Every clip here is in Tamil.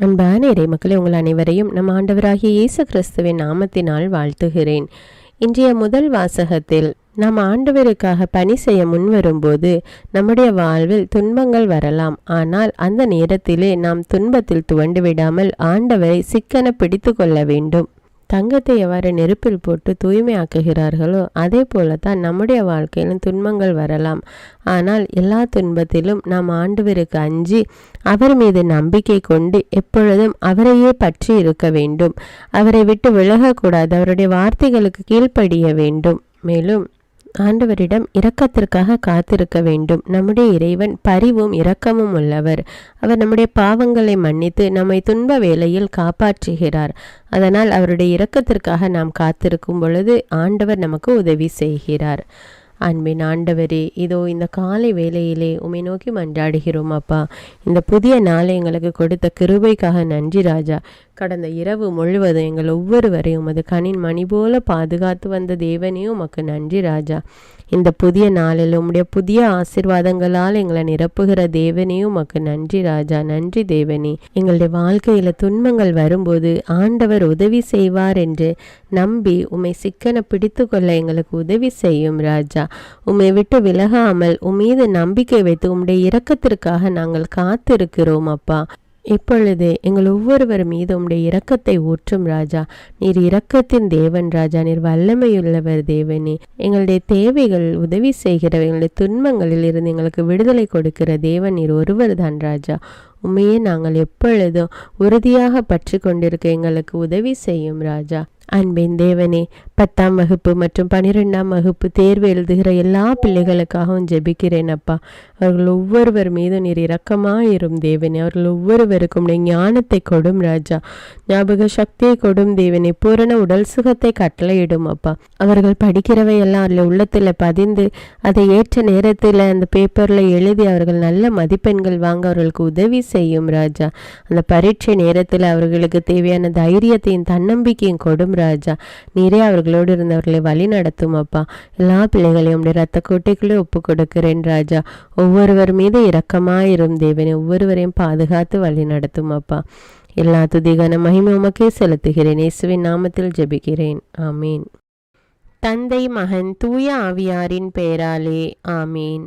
அன்பான இறை மக்களே உங்கள் அனைவரையும் நம் ஆண்டவராகிய இயேசு கிறிஸ்துவின் நாமத்தினால் வாழ்த்துகிறேன். இன்றைய முதல் வாசகத்தில் நாம் ஆண்டவருக்காக பணி செய்ய முன்வரும்போது நம்முடைய வாழ்வில் துன்பங்கள் வரலாம். ஆனால் அந்த நேரத்திலே நாம் துன்பத்தில் துவண்டு விடாமல் ஆண்டவரை சிக்கன பிடித்து கொள்ள வேண்டும். தங்கத்தை எவ்வாறு நெருப்பில் போட்டு தூய்மையாக்குகிறார்களோ அதே போல தான் நம்முடைய வாழ்க்கையிலும் துன்பங்கள் வரலாம். ஆனால் எல்லா துன்பத்திலும் நாம் ஆண்டவருக்கு அஞ்சி அவர் மீது நம்பிக்கை கொண்டு எப்பொழுதும் அவரையே பற்றி இருக்க வேண்டும். அவரை விட்டு விலகக்கூடாது. அவருடைய வார்த்தைகளுக்கு கீழ்ப்படிய வேண்டும். மேலும் ஆண்டவரிடம் இரக்கத்திற்காக காத்திருக்க வேண்டும். நம்முடைய இறைவன் பரிவும் இரக்கமும் உள்ளவர். அவர் நம்முடைய பாவங்களை மன்னித்து நம்மை துன்ப வேளையில் காப்பாற்றுகிறார். அதனால் அவருடைய இரக்கத்திற்காக நாம் காத்திருக்கும் பொழுது ஆண்டவர் நமக்கு உதவி செய்கிறார். அன்பின் ஆண்டவரே இதோ இந்த காலை வேளையிலே உமை நோக்கி மன்றாடுகிறோம் அப்பா. இந்த புதிய நாளை எங்களுக்கு கொடுத்த கிருபைக்காக நன்றி ராஜா. கடந்த இரவு முழுவதும் எங்கள் ஒவ்வொருவரையும் உமது கணின் மணி போல பாதுகாத்து வந்த தேவனையும் உமக்கு நன்றி ராஜா. இந்த புதிய நாளில் உம்முடைய புதிய ஆசிர்வாதங்களால் எங்களை நிரப்புகிற தேவனையும் உமக்கு நன்றி ராஜா நன்றி தேவனே. எங்களுடைய வாழ்க்கையில் துன்பங்கள் வரும்போது ஆண்டவர் உதவி செய்வார் என்று நம்பி உம்மை சிக்கன பிடித்து கொள்ள எங்களுக்கு உதவி செய்யும் ராஜா. உம்மை விட்டு விலகாமல் உம்மீது நம்பிக்கை வைத்து உம்முடைய இரக்கத்திற்காக நாங்கள் காத்திருக்கிறோம் அப்பா. இப்பொழுது எங்கள் ஒவ்வொருவர் மீது உம்முடைய இரக்கத்தை ஊற்றும் ராஜா. நீர் இரக்கத்தின் தேவன் ராஜா. நீர் வல்லமையுள்ளவர் தேவனே. எங்களுடைய தேவைகள் உதவி செய்கிற எங்களுடைய துன்பங்களில் இருந்து எங்களுக்கு விடுதலை கொடுக்கிற தேவன் நீர் ஒருவர் தான் ராஜா. உண்மையை நாங்கள் எப்பொழுதும் உறுதியாக பற்றி கொண்டிருக்க எங்களுக்கு உதவி செய்யும் ராஜா. அன்பின் தேவனே பத்தாம் வகுப்பு மற்றும் பனிரெண்டாம் வகுப்பு தேர்வு எழுதுகிற எல்லா பிள்ளைகளுக்காகவும் ஜெபிக்கிறேன் அப்பா. அவர்கள் ஒவ்வொருவர் மீதும் நீர் இரக்கமாயிரும் தேவனே. அவர்கள் ஒவ்வொருவருக்கும் நீ ஞானத்தை கொடும் ராஜா. ஞாபக சக்தியை கொடும் தேவனே. பூரண உடல் சுகத்தை கட்டளையிடும் அப்பா. அவர்கள் படிக்கிறவை எல்லாம் அதில் உள்ளத்தில் பதிந்து அதை ஏற்ற நேரத்தில் அந்த பேப்பரில் எழுதி அவர்கள் நல்ல மதிப்பெண்கள் வாங்க அவர்களுக்கு உதவி செய்யும் ராஜா. அந்த பரீட்சை நேரத்தில் அவர்களுக்கு தேவையான தைரியத்தையும் தன்னம்பிக்கையும் கொடும் ராஜா. நீரே அவர்களோடு இருந்தவர்களை வழி நடத்தும் அப்பா. எல்லா பிள்ளைகளையும் உடைய ரத்த கோட்டைக்குள்ளே ஒப்பு கொடுக்கிறேன் ராஜா. ஒவ்வொருவர் மீது இரக்கமாயிரும் தேவனே. ஒவ்வொருவரையும் பாதுகாத்து வழி நடத்தும் அப்பா. எல்லா துதிகான மகிமை உமக்கே செலுத்துகிறேன். இயேசுவின் நாமத்தில் ஜெபிக்கிறேன். ஆமீன். தந்தை மகன் தூய ஆவியாரின் பெயராலே. ஆமீன்.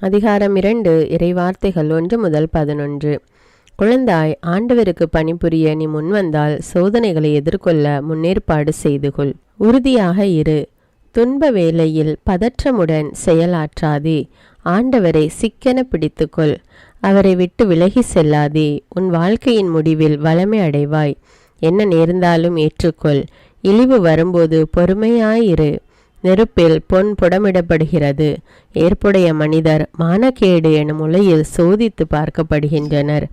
அதிகாரம் இரண்டு இறைவார்த்தைகள் ஒன்று முதல் பதினொன்று. குழந்தாய் ஆண்டவருக்கு பணிபுரிய நீ முன்வந்தால் சோதனைகளை எதிர்கொள்ள முன்னேற்பாடு செய்து கொள். உறுதியாக இரு. துன்ப வேளையில் பதற்றமுடன் செயலாற்றாதே. ஆண்டவரை சிக்கென பிடித்துக்கொள். அவரை விட்டு விலகி செல்லாதே. உன் வாழ்க்கையின் முடிவில் வளமை அடைவாய். என்ன நேர்ந்தாலும் ஏற்றுக்கொள். இழிவு வரும்போது பொறுமையாயிரு நெருப்பில் பொன் புடமிடப்படுகிறது. ஏற்புடைய மனிதர் மானக்கேடு எனும் உலையில் சோதித்து பார்க்கப்படுகின்றனர்.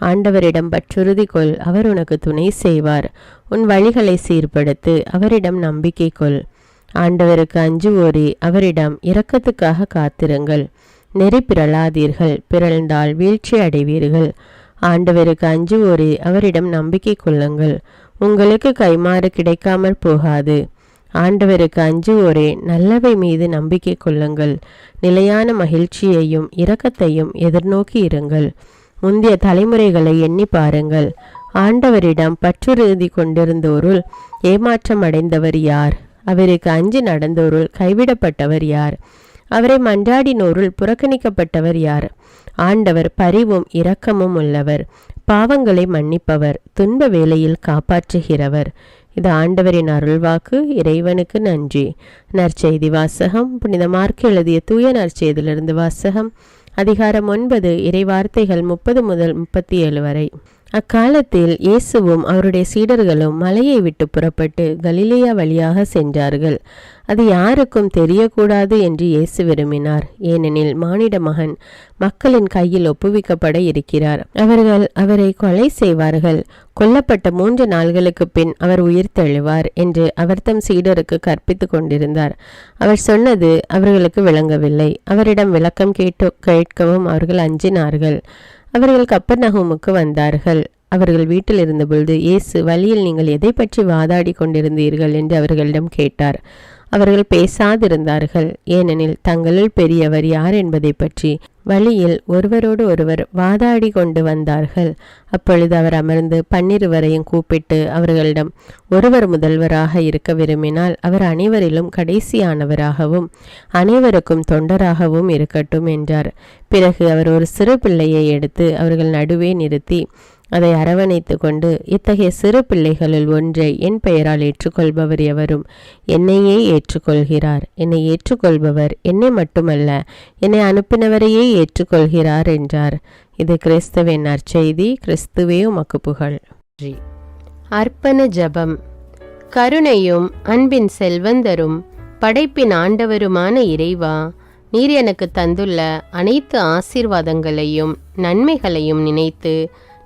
ஆண்டவரிடம் பற்றுறுதி கொள் அவர் உனக்கு துணை செய்வார். உன் வழிகளை சீர்படுத்து அவரிடம் நம்பிக்கை கொள். ஆண்டவருக்கு அஞ்சுவோரி அவரிடம் இரக்கத்துக்காக காத்திருங்கள். நெறி பிறளாதீர்கள் பிறழ்ந்தால் வீழ்ச்சி அடைவீர்கள். ஆண்டவருக்கு அஞ்சுவோரி அவரிடம் நம்பிக்கை கொள்ளுங்கள். உங்களுக்கு கைமாறு கிடைக்காமற் போகாது. ஆண்டவருக்கு அஞ்சுவோரே நல்லவை மீது நம்பிக்கை கொள்ளுங்கள். நிலையான மகிழ்ச்சியையும் இரக்கத்தையும் எதிர்நோக்கி இருங்கள். முந்தைய தலைமுறைகளை எண்ணி பாருங்கள். ஆண்டவரிடம் பற்றுறுதி கொண்டிருந்தோருள் ஏமாற்றம் அடைந்தவர் யார்? அவருக்கு அஞ்சு நடந்தோருள் கைவிடப்பட்டவர் யார்? அவரை மன்றாடினோருள் புறக்கணிக்கப்பட்டவர் யார்? ஆண்டவர் பரிவும் இரக்கமும் உள்ளவர். பாவங்களை மன்னிப்பவர். துன்ப வேளையில் காப்பாற்றுகிறவர். இது ஆண்டவரின் அருள்வாக்கு இறைவனுக்கு நன்றி. நற்செய்தி வாசகம் புனித மார்க் எழுதிய தூய நற்செய்தியிலிருந்து வாசகம். அதிகாரம் ஒன்பது இறைவார்த்தைகள் முப்பது முதல் முப்பத்தி ஏழு வரை. அக்காலத்தில் இயேசுவும் அவருடைய சீடர்களும் மலையை விட்டு புறப்பட்டு கலிலேயா வழியாக சென்றார்கள். அது யாருக்கும் தெரியக்கூடாது என்று இயேசு விரும்பினார். ஏனெனில் மானிட மகன் மக்களின் கையில் ஒப்புவிக்கப்பட இருக்கிறார். அவர்கள் அவரை கொலை செய்வார்கள். கொல்லப்பட்ட மூன்று நாள்களுக்கு பின் அவர் உயிர் தெழுவார் என்று அவர் தம் சீடருக்கு கற்பித்துக் கொண்டிருந்தார். அவர் சொன்னது அவர்களுக்கு விளங்கவில்லை. அவரிடம் விளக்கம் கேட்டு கேட்கவும் அவர்கள் அஞ்சினார்கள். அவர்கள் கப்பர்நகமுக்கு வந்தார்கள். அவர்கள் வீட்டில் இருந்தபொழுது இயேசு வழியில் நீங்கள் எதை பற்றி வாதாடி கொண்டிருந்தீர்கள்? என்று அவர்களிடம் கேட்டார். அவர்கள் பேசாதிருந்தார்கள். ஏனெனில் தங்களுள் பெரியவர் யார் என்பதை பற்றி வழியில் ஒருவரோடு ஒருவர் வாதாடி கொண்டு வந்தார்கள். அப்பொழுது அவர் அமர்ந்து பன்னிருவரையும் கூப்பிட்டு அவர்களிடம் ஒருவர் முதல்வராக இருக்க விரும்பினால் அவர் அனைவரிலும் கடைசியானவராகவும் அனைவருக்கும் தொண்டராகவும் இருக்கட்டும் என்றார். பிறகு அவர் ஒரு சிறு பிள்ளையை எடுத்து அவர்கள் நடுவே நிறுத்தி அதை அரவணைத்து கொண்டு இத்தகைய சிறு பிள்ளைகளுள் ஒன்றை என் பெயரால் ஏற்றுக்கொள்பவர் எவரும் என்னையே ஏற்றுக்கொள்கிறார். என்னை ஏற்றுக்கொள்பவர் என்னை மட்டுமல்ல என்னை அனுப்பினவரையே ஏற்றுக்கொள்கிறார் என்றார். இது கிறிஸ்துவின் நற்செய்தி. கிறிஸ்துவே உமக்கு புகழ். அர்ப்பண ஜபம். கருணையும் அன்பின் செல்வந்தரும் படைப்பின் ஆண்டவருமான இறைவா நீர் எனக்கு தந்துள்ள அனைத்து ஆசீர்வாதங்களையும் நன்மைகளையும் நினைத்து